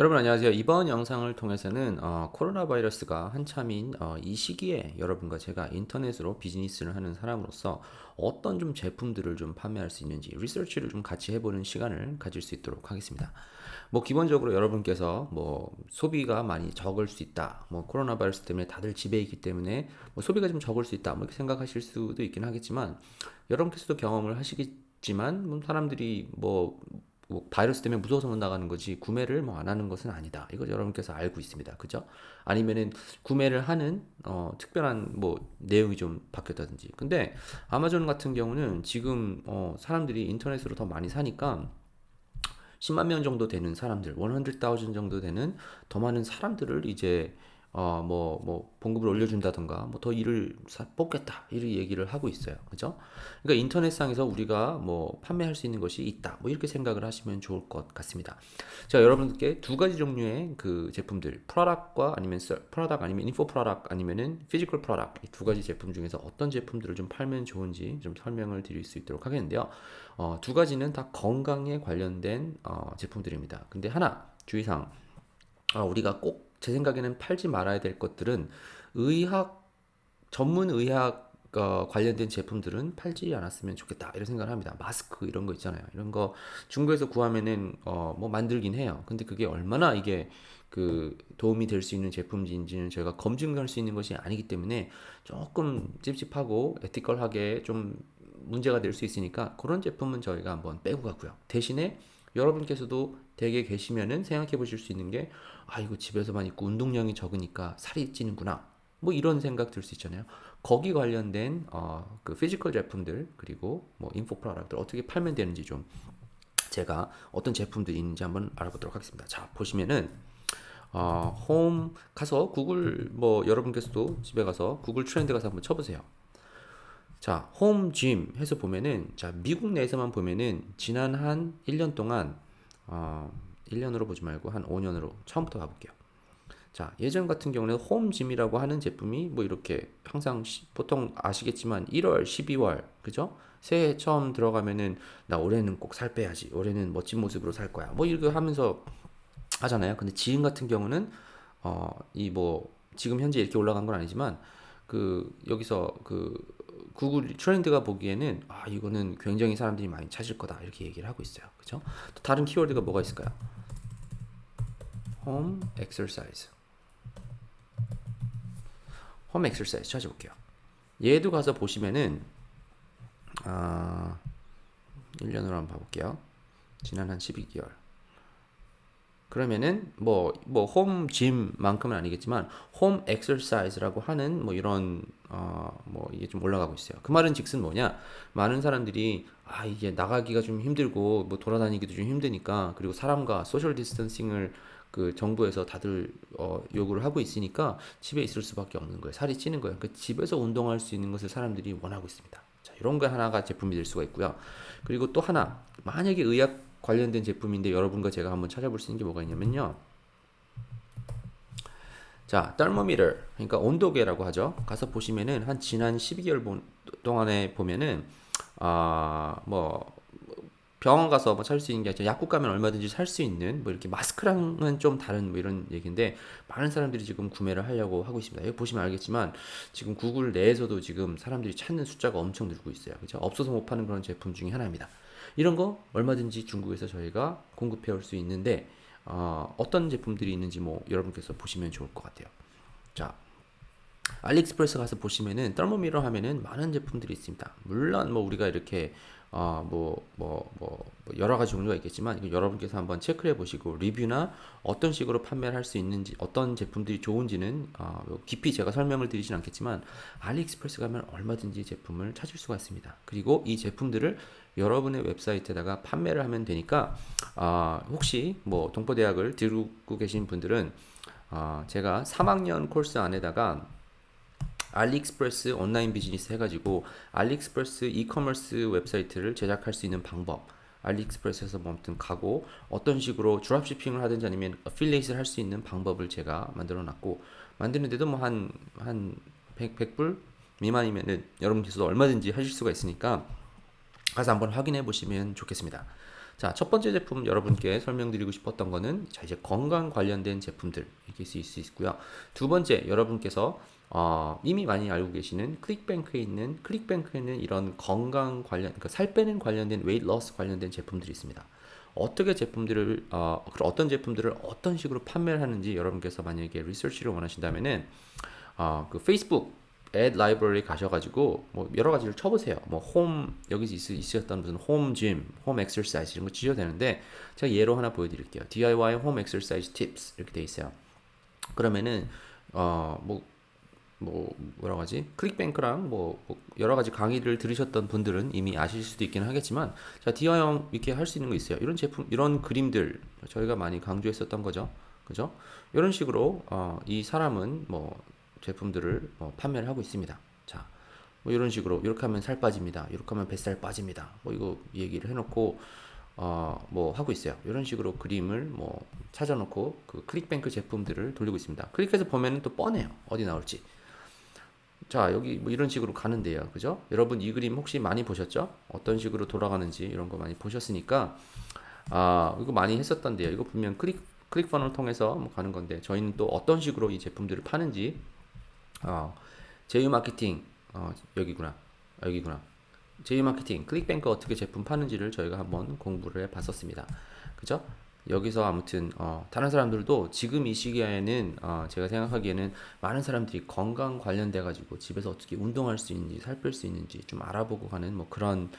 여러분 안녕하세요. 이번 영상을 통해서는 어, 코로나 바이러스가 한참인 어, 이 시기에 여러분과 제가 인터넷으로 비즈니스를 하는 사람으로서 어떤 좀 제품들을 좀 판매할 수 있는지 리서치를 좀 같이 해보는 시간을 가질 수 있도록 하겠습니다. 뭐 기본적으로 여러분께서 뭐 소비가 많이 적을 수 있다. 뭐 코로나 바이러스 때문에 다들 집에 있기 때문에 뭐 소비가 좀 적을 수 있다. 뭐 이렇게 생각하실 수도 있긴 하겠지만 여러분께서도 경험을 하시겠지만 뭐 사람들이 뭐 뭐 바이러스 때문에 무서워서 못 나가는 거지 구매를 뭐 안 하는 것은 아니다. 이거 여러분께서 알고 있습니다. 그죠? 아니면은 구매를 하는 어, 특별한 뭐 내용이 좀 바뀌었다든지. 근데 아마존 같은 경우는 지금 어, 사람들이 인터넷으로 더 많이 사니까 10만 명 정도 되는 사람들, 100,000 정도 되는 더 많은 사람들을 이제 어, 뭐, 뭐, 봉급을 올려준다던가, 뭐, 더 일을 사, 뽑겠다. 이런 얘기를 하고 있어요. 그죠? 그러니까 인터넷상에서 우리가 뭐, 판매할 수 있는 것이 있다. 뭐, 이렇게 생각을 하시면 좋을 것 같습니다. 자, 여러분들께 두 가지 종류의 그 제품들, 프로덕과 아니면, 프로덕 아니면 인포 프로덕 아니면은 피지컬 프로덕, 이두 가지 제품 중에서 어떤 제품들을 좀 팔면 좋은지 좀 설명을 드릴 수 있도록 하겠는데요. 어, 두 가지는 다 건강에 관련된 어, 제품들입니다. 근데 하나, 주의사항. 어, 우리가 꼭 제 생각에는 팔지 말아야 될 것들은 의학 전문 의학 어, 관련된 제품들은 팔지 않았으면 좋겠다 이런 생각을 합니다. 마스크 이런 거 있잖아요. 이런 거 중국에서 구하면은 어, 뭐 만들긴 해요. 근데 그게 얼마나 이게 그 도움이 될 수 있는 제품인지는 저희가 검증할 수 있는 것이 아니기 때문에 조금 찝찝하고 에티컬하게 좀 문제가 될 수 있으니까 그런 제품은 저희가 한번 빼고 가고요. 대신에 여러분께서도 댁에 계시면은 생각해 보실 수 있는 게, 아, 이거 집에서만 있고 운동량이 적으니까 살이 찌는구나. 뭐 이런 생각 들 수 있잖아요. 거기 관련된 어, 그 피지컬 제품들 그리고 뭐 인포 프로덕트를 어떻게 팔면 되는지 좀 제가 어떤 제품들이 있는지 한번 알아보도록 하겠습니다. 자 보시면은 어, 홈 가서 구글 뭐 여러분께서도 집에 가서 구글 트렌드 가서 한번 쳐보세요. 자, 홈짐 해서 보면은 자, 미국 내에서만 보면은 지난 한 1년 동안 어, 1년으로 보지 말고 한 5년으로 처음부터 가 볼게요. 자, 예전 같은 경우는 홈짐이라고 하는 제품이 뭐 이렇게 항상 시, 보통 아시겠지만 1월, 12월, 그죠? 새해 처음 들어가면은 나 올해는 꼭 살 빼야지. 올해는 멋진 모습으로 살 거야. 뭐 이렇게 하면서 하잖아요. 근데 지금 같은 경우는 어, 이 뭐 지금 현재 이렇게 올라간 건 아니지만 그 여기서 그 구글 트렌드가 보기에는 아 이거는 굉장히 사람들이 많이 찾을 거다 이렇게 얘기를 하고 있어요. 그죠? 또 다른 키워드가 뭐가 있을까요? 홈 엑서사이즈. 홈 엑서사이즈 찾아볼게요. 얘도 가서 보시면은 아 1년으로 한번 봐볼게요. 지난 한 12개월. 그러면은 뭐 뭐 홈 짐만큼은 아니겠지만 홈 엑서사이즈라고 하는 뭐 이런 어 뭐 이게 좀 올라가고 있어요. 그 말은 즉슨 뭐냐? 많은 사람들이 아 이게 나가기가 좀 힘들고 뭐 돌아다니기도 좀 힘드니까 그리고 사람과 소셜 디스턴싱을 그 정부에서 다들 어 요구를 하고 있으니까 집에 있을 수밖에 없는 거예요. 살이 찌는 거예요. 그 집에서 운동할 수 있는 것을 사람들이 원하고 있습니다. 자, 이런 거 하나가 제품이 될 수가 있고요. 그리고 또 하나 만약에 의학 관련된 제품인데 여러분과 제가 한번 찾아볼 수 있는 게 뭐가 있냐면요. 자, thermometer, 그러니까 온도계라고 하죠. 가서 보시면은 한 지난 12개월 동안에 보면은 아뭐 병원 가서 뭐 살 수 있는 게 아니라 약국 가면 얼마든지 살 수 있는 뭐 이렇게 마스크랑은 좀 다른 뭐 이런 얘기인데 많은 사람들이 지금 구매를 하려고 하고 있습니다. 여기 보시면 알겠지만 지금 구글 내에서도 지금 사람들이 찾는 숫자가 엄청 늘고 있어요. 그죠? 없어서 못 파는 그런 제품 중에 하나입니다. 이런 거 얼마든지 중국에서 저희가 공급해 올 수 있는데 어, 어떤 제품들이 있는지 뭐 여러분께서 보시면 좋을 것 같아요. 자, 알리익스프레스 가서 보시면은 떨모미러 하면은 많은 제품들이 있습니다. 물론 뭐 우리가 이렇게 어뭐뭐뭐 뭐, 뭐, 뭐 여러 가지 종류가 있겠지만 여러분께서 한번 체크해 보시고 리뷰나 어떤 식으로 판매를 할 수 있는지 어떤 제품들이 좋은지는 어, 뭐 깊이 제가 설명을 드리진 않겠지만 알리익스프레스 가면 얼마든지 제품을 찾을 수가 있습니다. 그리고 이 제품들을 여러분의 웹사이트에다가 판매를 하면 되니까 어, 혹시 뭐 동포대학을 들고 계신 분들은 어, 제가 3학년 코스 안에다가 알리익스프레스 온라인 비즈니스 해가지고 알리익스프레스 이커머스 웹사이트를 제작할 수 있는 방법 알리익스프레스에서 뭐 아무튼 가고 어떤 식으로 드랍시핑을 하든지 아니면 어필레이트를 할 수 있는 방법을 제가 만들어 놨고 만드는데도 뭐 한 한 100, 100불 미만이면은 여러분께서도 얼마든지 하실 수가 있으니까 가서 한번 확인해 보시면 좋겠습니다. 자, 첫 번째 제품 여러분께 설명드리고 싶었던 거는 자, 이제 건강 관련된 제품들 이길 수 있고요. 두 번째 여러분께서 어, 이미 많이 알고 계시는 클릭뱅크에 있는 클릭뱅크에는 이런 건강 관련 그러니까 살 빼는 관련된 웨이트 러스 관련된 제품들이 있습니다. 어떻게 제품들을 어, 어떤 제품들을 어떤 식으로 판매를 하는지 여러분께서 만약에 리서치를 원하신다면은 어, 그 페이스북 앱 라이브러리 가셔가지고 뭐 여러 가지를 쳐보세요. 뭐 홈 여기 있, 있었던 무슨 홈 짐, 홈 엑서사이즈 이런 거 치셔도 되는데 제가 예로 하나 보여드릴게요. DIY 홈 엑서사이즈 팁스 이렇게 돼 있어요. 그러면은 어뭐 뭐 뭐라고 하지 클릭뱅크랑 뭐, 뭐 여러 가지 강의를 들으셨던 분들은 이미 아실 수도 있기는 하겠지만 자 DIY 이렇게 할 수 있는 거 있어요. 이런 제품 이런 그림들 저희가 많이 강조했었던 거죠. 그죠? 이런 식으로 어, 이 사람은 뭐 제품들을 뭐 판매를 하고 있습니다. 자, 뭐 이런 식으로 이렇게 하면 살 빠집니다. 이렇게 하면 뱃살 빠집니다. 뭐 이거 얘기를 해놓고 어, 뭐 하고 있어요. 이런 식으로 그림을 뭐 찾아놓고 그 클릭뱅크 제품들을 돌리고 있습니다. 클릭해서 보면은 또 뻔해요. 어디 나올지. 자, 여기 뭐 이런 식으로 가는데요. 그죠? 여러분 이 그림 혹시 많이 보셨죠? 어떤 식으로 돌아가는지 이런 거 많이 보셨으니까 아, 이거 많이 했었던데요. 이거 보면 클릭 클릭 퍼널 통해서 뭐 가는 건데 저희는 또 어떤 식으로 이 제품들을 파는지 어, 제휴 마케팅 어, 여기구나 여기구나 제휴 마케팅 클릭뱅크 어떻게 제품 파는지를 저희가 한번 공부를 해 봤었습니다 그죠 여기서 아무튼 어, 다른 사람들도 지금 이 시기에는 어, 제가 생각하기에는 많은 사람들이 건강 관련돼 가지고 집에서 어떻게 운동할 수 있는지 살뺄수 있는지 좀 알아보고 가는 뭐 그런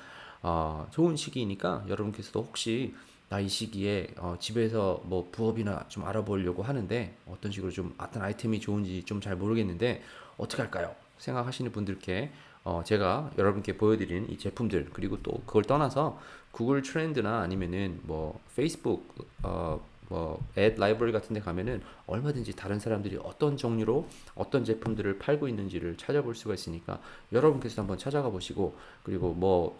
어, 좋은 시기이니까 여러분께서도 혹시 나 이 시기에 어, 집에서 뭐 부업이나 좀 알아보려고 하는데 어떤 식으로 좀 어떤 아이템이 좋은지 좀 잘 모르겠는데 어떻게 할까요? 생각하시는 분들께 어, 제가 여러분께 보여드린 이 제품들 그리고 또 그걸 떠나서 구글 트렌드나 아니면은 뭐 페이스북 어, 뭐앱 라이브러리 같은 데 가면은 얼마든지 다른 사람들이 어떤 종류로 어떤 제품들을 팔고 있는지를 찾아볼 수가 있으니까 여러분께서 한번 찾아가 보시고 그리고 뭐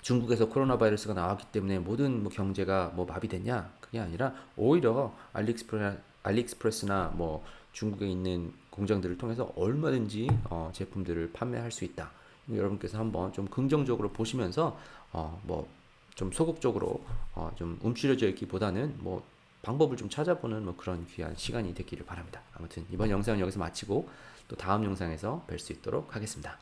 중국에서 코로나 바이러스가 나왔기 때문에 모든 뭐 경제가 뭐 마비됐냐? 그게 아니라 오히려 알리익스프레, 알리익스프레스나 뭐 중국에 있는 공장들을 통해서 얼마든지 어, 제품들을 판매할 수 있다. 여러분께서 한번 좀 긍정적으로 보시면서 어, 뭐좀 소극적으로 어, 좀 움츠려져 있기보다는 뭐 방법을 좀 찾아보는 뭐 그런 귀한 시간이 되기를 바랍니다. 아무튼 이번 영상은 여기서 마치고 또 다음 영상에서 뵐 수 있도록 하겠습니다.